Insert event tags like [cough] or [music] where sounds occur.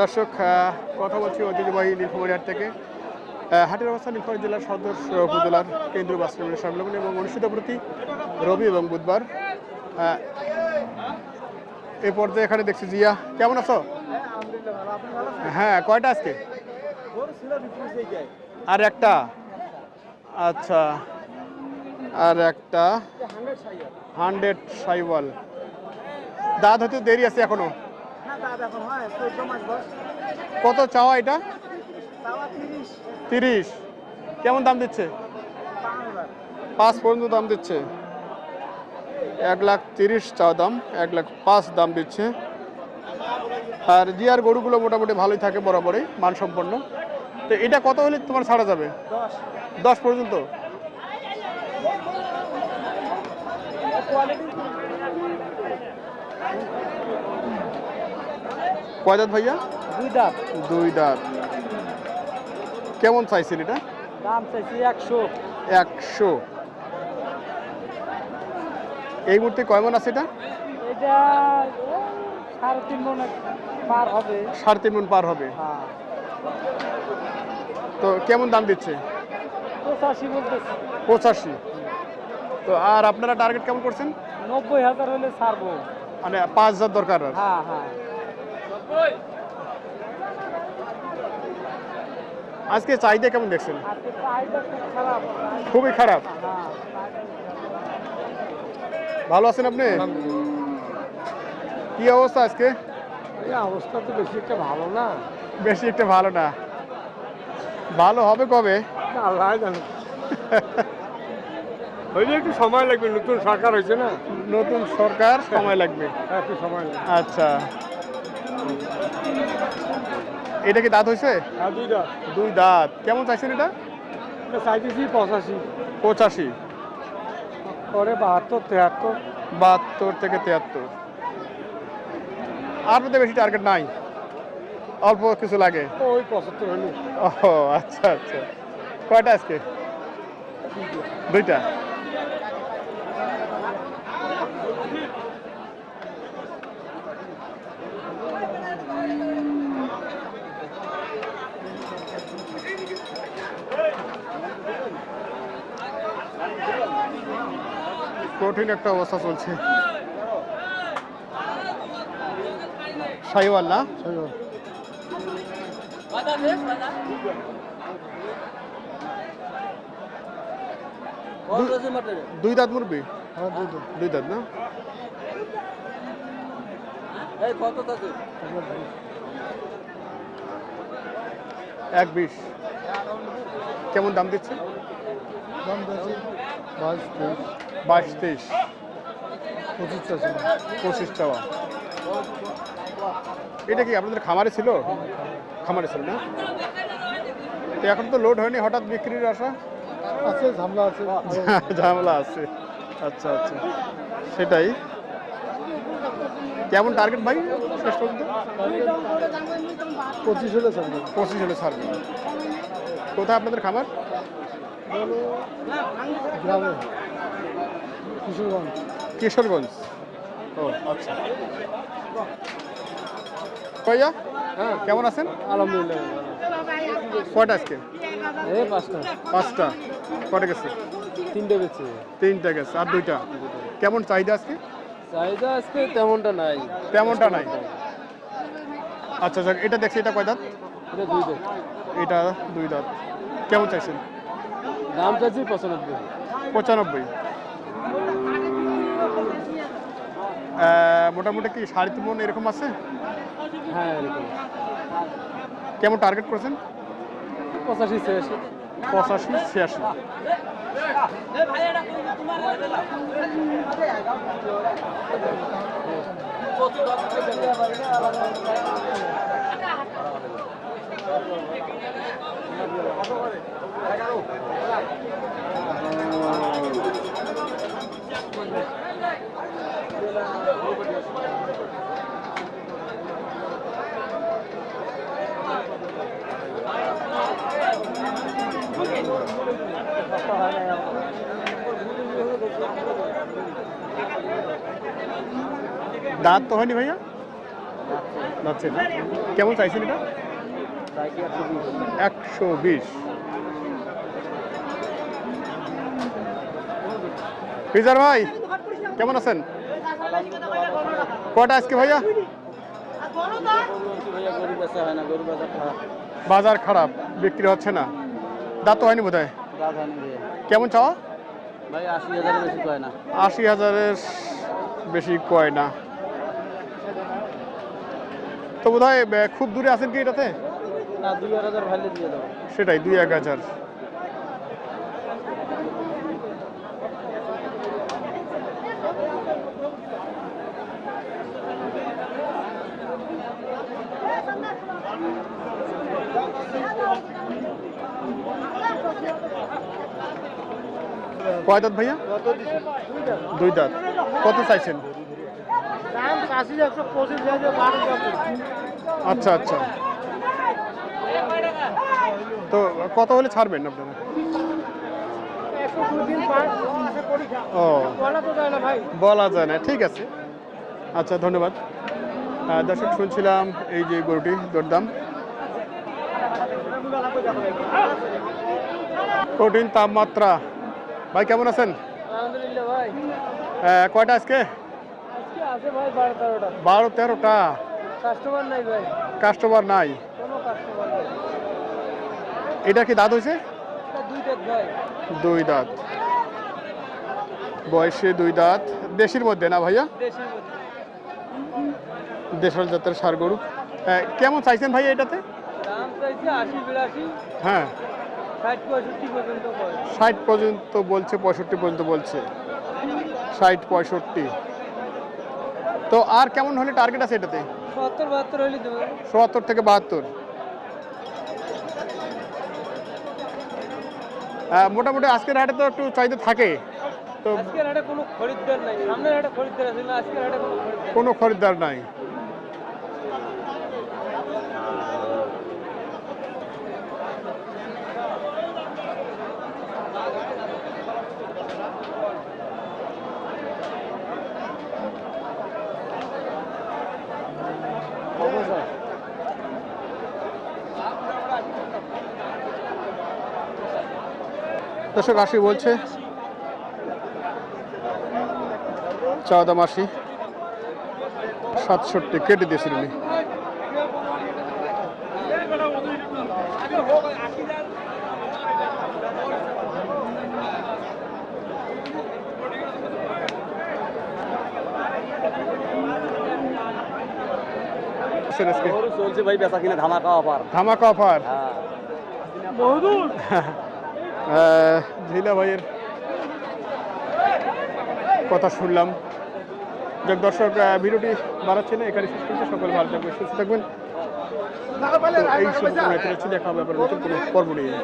দর্শক কথা বলছি ঐতিহ্যবাহী নীলফামারী হাট থেকে। হাটের অবস্থান নীলফামারী জেলার সদর উপজেলার কেন্দ্রীয় বাস টার্মিনাল সংলগ্ন এবং অনুষ্ঠিত প্রতি রবি এবং বুধবার। এই পর্যায়ে এখানে দেখছি জিয়া, কেমন আছো? হ্যাঁ কয়টা আজকে? আর একটা। আচ্ছা। আর একটা। হান্ড্রেড সাইওয়াল। দাঁত হতে দেরি আছে এখনও। কত চাওয়া এটা? তিরিশ। কেমন দাম দিচ্ছে? পাঁচ পর্যন্ত দাম দিচ্ছে। এক লাখ তিরিশ চাওয়া দাম, এক লাখ পাঁচ দাম দিচ্ছে। আর জিয়ার গরুগুলো মোটামুটি ভালোই থাকে বরাবরই, মানসম্পন্ন। তো এটা কত হলে তোমার ছাড়া যাবে? দশ পর্যন্ত? কয় দাঁত ভাইয়া? দুই দাম দুই দাঁত। কেমন চাইছেন এটা? দাম চাইছি একশো। একশো। এই মুহূর্তে কয় মন আছে এটা? এটা সাড়ে তিন মনে পার হবে। সাড়ে তিন মন পার হবে। হ্যাঁ। তো কেমন দাম দিচ্ছে? পঁচাশি বলতেছি। পঁচাশি। তো আর আপনারা টার্গেট কেমন করছেন? নব্বই হাজার হলে ছাড়বো। মানে পাঁচ হাজার দরকার। হ্যাঁ হ্যাঁ। আজকে চাহিদা কেমন দেখছেন? খুবই খারাপ। হ্যাঁ ভালো আছেন আপনি? কি অবস্থা আজকে? এই অবস্থা তো বেশি একটা ভালো না। বেশি একটা ভালো না। ভালো হবে কবে? আল্লাহ জানে। হইলে একটু সময় লাগবে নতুন সরকার হয়েছে না? নতুন সরকার সময় লাগবে। একটু সময় লাগবে। আচ্ছা। এটা কি দাঁত হয়েছে? দুইটা দুই দাঁত। কেমন চাইছেন এটা? এটা চাইতেছি পঁচাশি। পঁচাশি। পরে বাহাত্তর তেহাত্তর। বাহাত্তর থেকে তিয়াত্তর আর মধ্যে বেশি টার্গেট নাই। অল্প কিছু লাগে। ওই পঁচাত্তর হলে ও আচ্ছা আচ্ছা। কয়টা আজকে? দুইটা। কঠিন একটা অবস্থা চলছে। না দুই দাঁত মুরবি হ্যাঁ দুই দাঁত। না? এক বিশ। কেমন দাম দিচ্ছে? দাম দিয়েছি। বাইশ তেইশ। বাইশ তেইশ। পঁচিশ চাষি পঁচিশ চাওয়া। এটা কি আপনাদের খামারে ছিল? খামারে ছিল না? তো এখন তো লোড হয়নি হঠাৎ বিক্রির আশা? আছে ঝামলা আছে। [laughs] ঝামেলা আছে। আচ্ছা আচ্ছা। সেটাই। কেমন টার্গেট ভাই শেষ পর্যন্ত? পঁচিশ হলে ছাড়বে। পঁচিশ হলে ছাড়বে। কোথায় আপনাদের খামার? গ্রামে। কিশোরগঞ্জ। কিশোরগঞ্জ। ও আচ্ছা। কইয়া হ্যাঁ কেমন আছেন? আলহামদুলিল্লাহ। কয়টা আজকে? এই পাঁচটা। পাঁচটা। কটা গেছে? তিনটে বেচে তিনটা গেছে আর দুইটা? কেমন চাহিদা আজকে? চাহিদা আজকে তেমনটা নাই। তেমনটা নাই? আচ্ছা আচ্ছা এটা দেখছি এটা কয় দাঁত? এটা দুই দেখ এটা দুই দাঁত। কেমন চাইছেন? দাম চাচ্ছি পঁচানব্বই। পঁচানব্বই। মোটামুটি কি সাড়ে তিন মন এরকম আছে? হ্যাঁ এরকম। কেমন টার্গেট করেছেন? পঁচাশি ছিয়াশি। পঁচাশি ছিয়াশি। দাঁত তো হয়নি ভাইয়া? না। কেমন চাইছেন এটা? একশো বিশ। ফিজার ভাই, কেমন আছেন? কটা আজকে ভাইয়া? বাজার খারাপ, বিক্রি হচ্ছে না। দাঁত তো হয়নি বোধ কেমন চাওয়া? আশি হাজারের বেশি কয় না। তো বোধ খুব দূরে আছেন কি এটাতে? না দুই হাজার ভাইলে দিয়ে দেবো সেটাই দুই এক হাজার। কয় দাঁত ভাইয়া? দুই দাঁত। কত চাইছেন? আচ্ছা আচ্ছা। তো কত হলে ছাড়বেন আপনারা? ও। বলা যায় না ঠিক আছে। আচ্ছা ধন্যবাদ। দর্শক শুনছিলাম এই যে গরুটি দরদাম। কঠিন তাপমাত্রা। ভাই কেমন আছেন? কয়টা আজকে? বারো তেরোটা। কাস্টমার নাই ভাই কাস্টমার নাই কোনো কাস্টমার নাই এটা কি দাঁত হয়েছে? দুই দাঁত বয়সে দুই দাঁত। দেশির মধ্যে না ভাইয়া? দেশের দেশাল জাতের সার গরু। কেমন চাইছেন ভাইয়া এটাতে? হ্যাঁ। ষাট পর্যন্ত বলছে পঁয়ষট্টি পর্যন্ত বলছে। ষাট পঁয়ষট্টি। তো আর কেমন হলে টার্গেট আছে এটাতে? সত্তর থেকে বাহাত্তর। মোটামুটি আজকের হাটে তো একটু চাহিদা থাকে। তো আজকের হাটে কোনো খরিদ্দার নাই সামনের হাটে খরিদ্দার আছে না আজকের হাটে কোনো খরিদ্দার কোনো খরিদ্দার নাই। দর্শক আশি বলছে। চাওয়া দাম আশি। সাতষট্টি কেটে দিয়েছিল উনি চলছে ভাই বেচা কিনা ধামাকা অফার। ধামাকা অফার। হ্যাঁ। বহুদূর। [laughs] ঝিলা ভাইয়ের কথা শুনলাম। যাক, দর্শক ভিডিওটি বাড়াচ্ছে না এখানে শেষ করছে। সকল ভালো থাকবে সুস্থ থাকবেন। এই সব দেখা হবে নতুন কোনো পর্ব নিয়ে।